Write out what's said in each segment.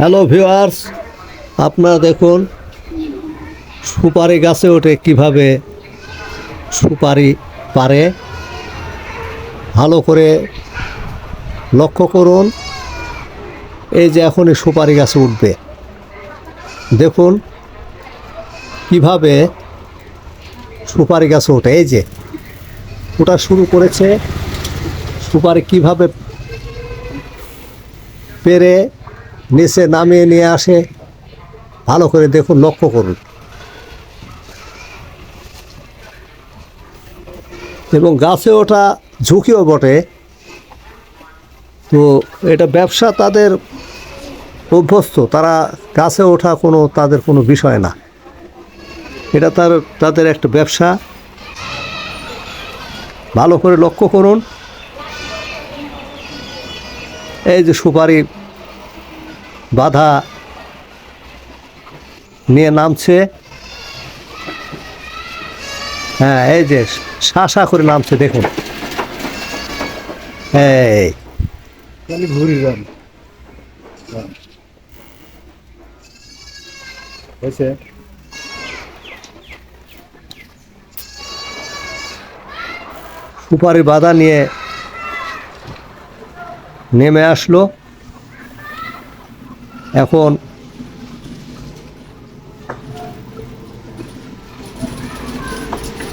Hello viewers আপনারা দেখুন, সুপারি গাছে ওঠে কীভাবে সুপারি পারে। ভালো করে লক্ষ্য করুন, এই যে এখনই সুপারি গাছে উঠবে। দেখুন কীভাবে সুপারি গাছে ওঠে। এই যে, ওটা শুরু করেছে, সুপারি কীভাবে পেরে নিচে নামিয়ে নিয়ে আসে। ভালো করে দেখুন, লক্ষ্য করুন। এবং গাছে ওঠা ঝুঁকিও বটে। তো এটা ব্যবসা তাদের অভ্যস্ত, তারা গাছে ওঠা কোনো, তাদের কোনো বিষয় না। এটা তার, তাদের একটা ব্যবসা। ভালো করে লক্ষ্য করুন। এই যে সুপারি বাধা নিয়ে নামছে। হ্যাঁ এই যে শাসা করে নামছে দেখুন। এই। সুপারি বাধা নিয়ে নেমে আসলো। এখন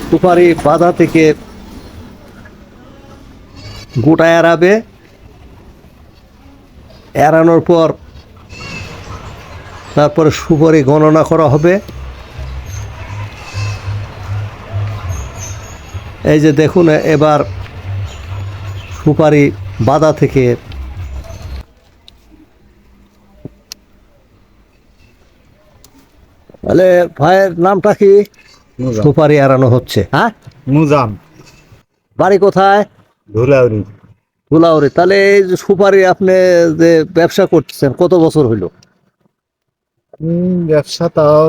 সুপারি বাধা থেকে গোটা এড়াবে। এড়ানোর পর তারপরে সুপারি গণনা করা হবে। এই যে দেখুন, এবার সুপারি বাধা থেকে তাহলে ভাইয়ের নামটা কি? সুপারি এড়ানো হচ্ছে হ্যাঁ? মুজাম। বাড়ি কোথায়? ধুলাউরি ধুলাউরি তাহলে এই যে সুপারি আপনি যে ব্যবসা করতেছেন কত বছর হইল? ব্যবসা তাও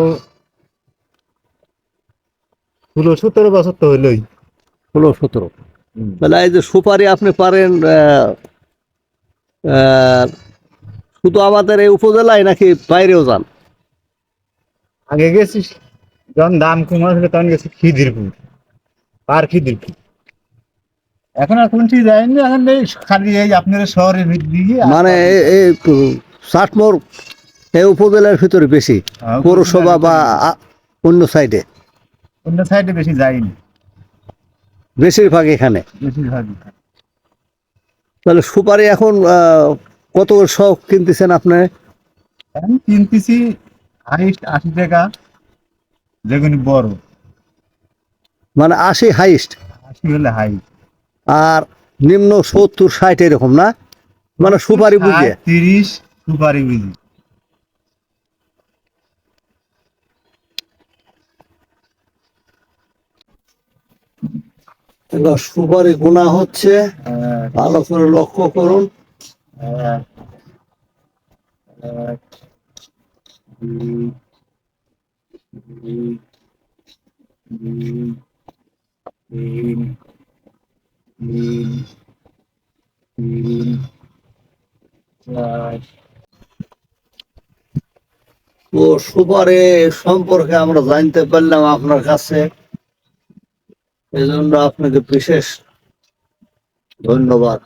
ষোলো সতেরো বছর তো হইলই। ষোলো সতেরো। তাহলে এই যে সুপারি আপনি পারেন আহ, আহ, শুধু আমাদের এই উপজেলায় নাকি বাইরেও যান? আগে গেছিস যখন দাম কম ছিল তখন গেছি খিদিরপুর পার খিদিরপুর। এখন আর কোনটি যায়নি এখন এই খালি এই আপনার শহরের দিয়ে মানে এই ষাটমোর এই উপজেলার ভিতরে বেশি হ্যাঁ, পৌরসভা বা অন্য সাইডে। অন্য সাইডে বেশি যায়নি। বেশিরভাগ এখানে। বেশিরভাগ তাহলে সুপারি এখন কত শখ কিনতেছেন আপনি? কিনতেছি হাইস্ট আশি টাকা যেগুলি বড়। মানে আশি হাইস্ট? আশি হলে হাই আর নিম্ন সত্তর ষাট এরকম না? মানে সুপারি বুঝিয়ে তিরিশ সুপারি বুঝি। সুপারি গোনা হচ্ছে ভালো করে লক্ষ্য করুন। তো সুপারি সম্পর্কে আমরা জানতে পারলাম আপনার কাছে। এজন্য আপনাকে বিশেষ ধন্যবাদ।